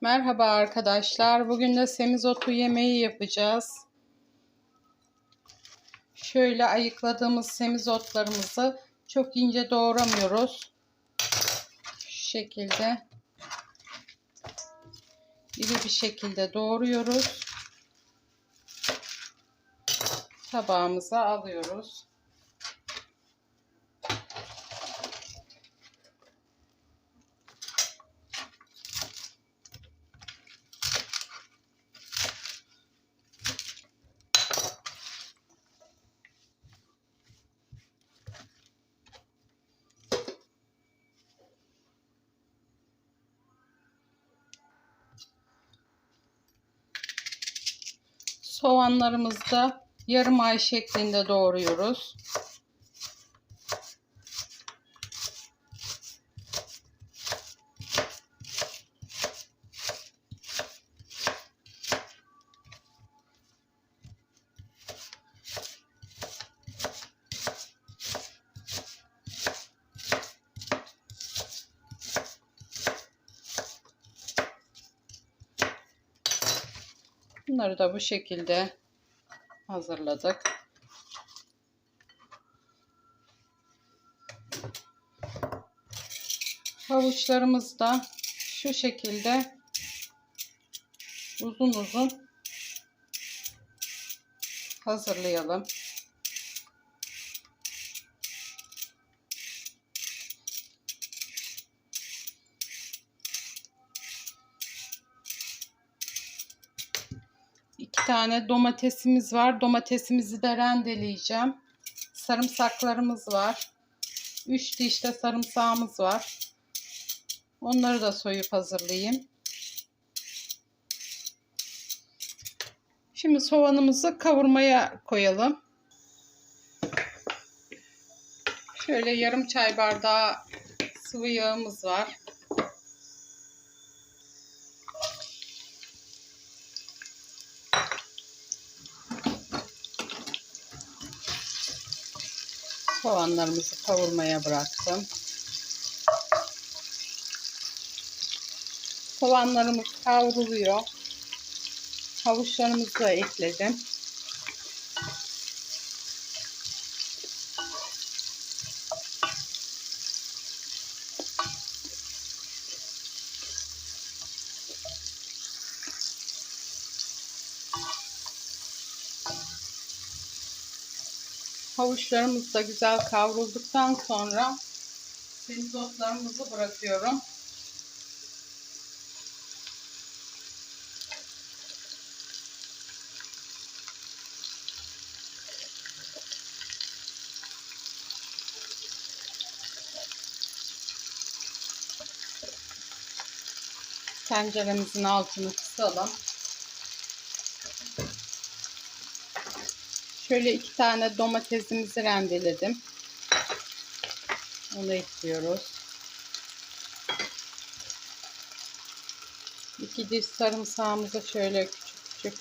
Merhaba arkadaşlar. Bugün de semizotu yemeği yapacağız. Şöyle ayıkladığımız semizotlarımızı çok ince doğramıyoruz. Şu şekilde iri bir şekilde doğruyoruz. Tabağımıza alıyoruz. Soğanlarımızı da yarım ay şeklinde doğruyoruz. Bunları da bu şekilde hazırladık. Havuçlarımızı da şu şekilde uzun uzun hazırlayalım. Tane domatesimiz var. Domatesimizi de rendeleyeceğim. Sarımsaklarımız var. Üç diş de sarımsağımız var. Onları da soyup hazırlayayım. Şimdi soğanımızı kavurmaya koyalım. Şöyle yarım çay bardağı sıvı yağımız var. Soğanlarımızı kavurmaya bıraktım. Soğanlarımız kavruluyor. Havuçlarımızı da ekledim. Havuçlarımız da güzel kavrulduktan sonra semizotlarımızı bırakıyorum. Tenceremizin altını kısalım. Şöyle iki tane domatesimizi rendeledim. Onu ekliyoruz. İki diş sarımsağımızı şöyle küçük küçük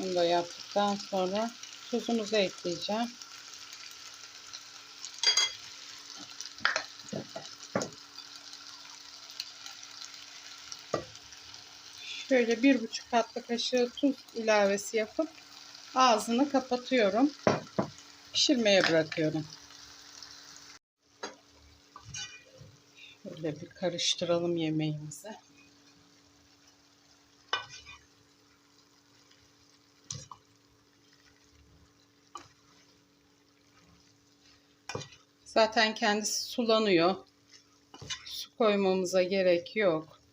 onu da yaptıktan sonra tuzumuzu ekleyeceğim. Şöyle bir buçuk tatlı kaşığı tuz ilavesi yapıp ağzını kapatıyorum. Pişirmeye bırakıyorum. Şöyle bir karıştıralım yemeğimizi. Zaten kendisi sulanıyor. Su koymamıza gerek yok.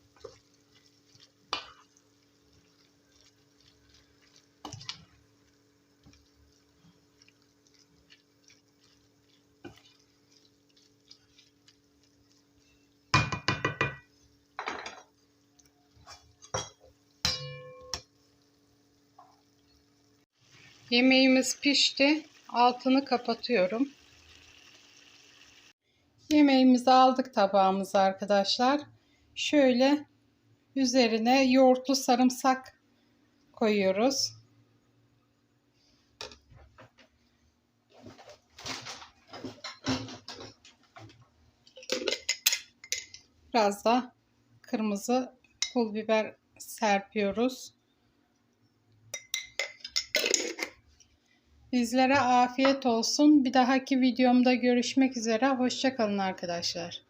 Yemeğimiz pişti. Altını kapatıyorum. Yemeğimizi aldık tabağımıza arkadaşlar. Şöyle üzerine yoğurtlu sarımsak koyuyoruz. Biraz da kırmızı pul biber serpiyoruz. Bizlere afiyet olsun. Bir dahaki videomda görüşmek üzere. Hoşçakalın arkadaşlar.